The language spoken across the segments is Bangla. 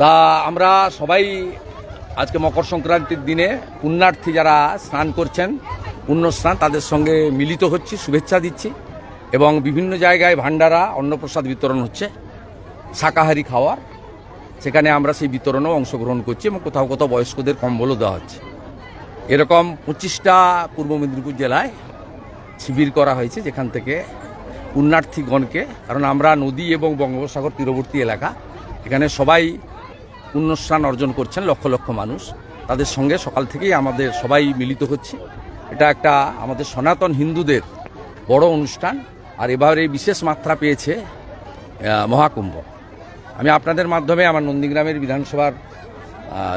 তা আমরা সবাই আজকে মকর সংক্রান্তির দিনে পুণ্যার্থী যারা স্নান করছেন পুণ্য স্নান তাদের সঙ্গে মিলিত হচ্ছি, শুভেচ্ছা দিচ্ছি এবং বিভিন্ন জায়গায় ভান্ডারা অন্নপ্রসাদ বিতরণ হচ্ছে, শাকাহারি খাওয়ার। সেখানে আমরা সেই বিতরণেও অংশগ্রহণ করছি এবং কোথাও কোথাও বয়স্কদের কম্বলও দেওয়া হচ্ছে। এরকম পঁচিশটা পূর্ব মেদিনীপুর জেলায় শিবির করা হয়েছে, যেখান থেকে পুণ্যার্থীগণকে, কারণ আমরা নদী এবং বঙ্গোপসাগর তীরবর্তী এলাকা, এখানে সবাই পুণ্যস্নান অর্জন করছেন লক্ষ লক্ষ মানুষ। তাদের সঙ্গে সকাল থেকেই আমাদের সবাই মিলিত হচ্ছে। এটা একটা আমাদের সনাতন হিন্দুদের বড় অনুষ্ঠান। আর এবারে বিশেষ মাত্রা পেয়েছে মহাকুম্ভ। আমি আপনাদের মাধ্যমে আমার নন্দীগ্রামের বিধানসভার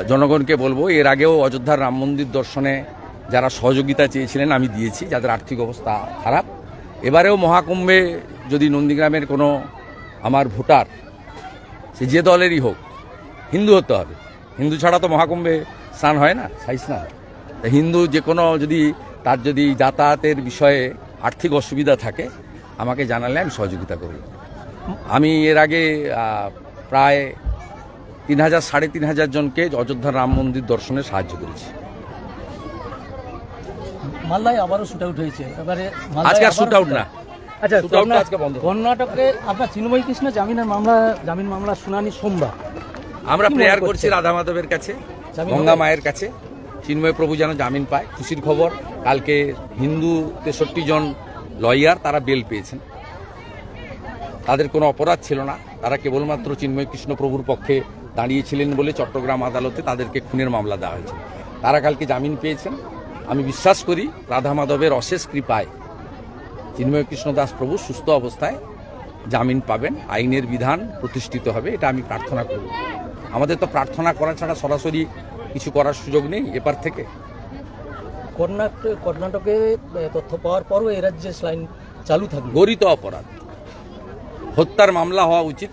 জনগণকে বলব, এর আগেও অযোধ্যার রাম মন্দির দর্শনে যারা সহযোগিতা চেয়েছিলেন, আমি দিয়েছি। যাদের আর্থিক অবস্থা খারাপ। এবারেও মহাকুম্ভে যদি নন্দীগ্রামের কোনো আমার ভোটার, সে যে দলেরই হোক হিন্দু হতে হবে। হিন্দু ছাড়া তো মহাকুম্ভে স্নান হয় না সাই স্নান। হিন্দু যে কোনো যদি তার যদি যাতায়াতের বিষয়ে আর্থিক অসুবিধা থাকে আমাকে জানালে আমি সহযোগিতা করব। আমি এর আগে প্রায় তিন হাজার সাড়ে তিন হাজার জনকে অযোধ্যার রাম মন্দির দর্শনে সাহায্য করেছি। আবারও শুট আউট হয়েছে। এবারে আজকে আর শুট আউট না। আচ্ছা। কর্ণাটকে আপনার চিন্ময় কৃষ্ণ জামিনের মামলা জামিন মামলা শুনানি সোমবার। আমরা প্রেয়ার করছি? রাধা মাধবের কাছে গঙ্গা মায়ের কাছে। চিন্ময় প্রভু যেন জামিন পায়। খুশির খবর কালকে হিন্দু তেষট্টি জন লয়ার তারা বেল পেয়েছেন। তাদের কোনো অপরাধ ছিল না। তারা কেবলমাত্র চিন্ময় কৃষ্ণ প্রভুর পক্ষে দাঁড়িয়েছিলেন বলে চট্টগ্রাম আদালতে তাদেরকে খুনের মামলা দেওয়া হয়েছে। তারা কালকে জামিন পেয়েছেন। আমি বিশ্বাস করি রাধা মাধবের অশেষ কৃপায় চিন্ময় কৃষ্ণ দাস প্রভু সুস্থ অবস্থায় জামিন পাবেন। আইনের বিধান প্রতিষ্ঠিত হবে এটা আমি প্রার্থনা করব আমাদের তো প্রার্থনা করা ছাড়া সরাসরি কিছু করার সুযোগ নেই এপার থেকে। কর্ণাটকে কর্ণাটকে তথ্য পাওয়ার পরও এ রাজ্যে স্লাইন চালু থাকবে গরিত অপরাধ। হত্যার মামলা হওয়া উচিত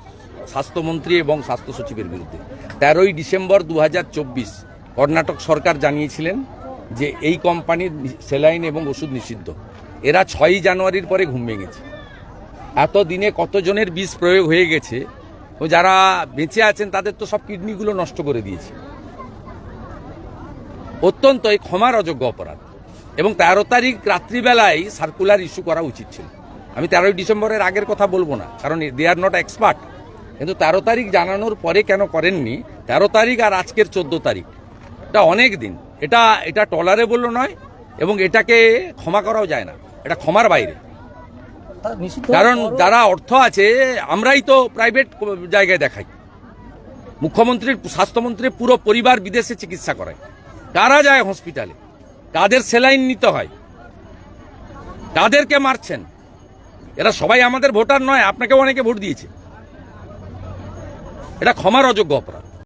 স্বাস্থ্যমন্ত্রী এবং স্বাস্থ্য সচিবের বিরুদ্ধে। তেরোই ডিসেম্বর দু হাজার চব্বিশ কর্ণাটক সরকার জানিয়েছিলেন যে এই কোম্পানির সেলাইন এবং ওষুধ নিষিদ্ধ। এরা ছয়ই জানুয়ারির পরে ঘুম ভেঙেছে। এত দিনে কতজনের বিষ প্রয়োগ হয়ে গেছে ও যারা বেঁচে আছেন, তাদের তো সব কিডনিগুলো নষ্ট করে দিয়েছে। অত্যন্ত এই ক্ষমার অযোগ্য অপরাধ। এবং তেরো তারিখ রাত্রিবেলায় সার্কুলার ইস্যু করা উচিত ছিল। আমি তেরোই ডিসেম্বরের আগের কথা বলব না, কারণ দে আর নট এক্সপার্ট কিন্তু তেরো তারিখ জানানোর পরে কেন করেননি? তেরো তারিখ আর আজকের চোদ্দ তারিখ। এটা অনেক দিন। এটা এটা টলারেবলও নয়, এবং এটাকে ক্ষমা করাও যায় না। এটা ক্ষমার বাইরে। কারণ যারা অর্থ আছে আমরাই তো প্রাইভেট জায়গায় দেখাই। মুখ্যমন্ত্রীর স্বাস্থ্যমন্ত্রীর পুরো পরিবার বিদেশে চিকিৎসা করায়। তারা যায় হসপিটালে তাদের সেলাইন নিতে হয়। তাদেরকে মারছেন। এরা সবাই আমাদের ভোটার নয় আপনাকেও অনেকে ভোট দিয়েছে। এটা ক্ষমার অযোগ্য অপরাধ।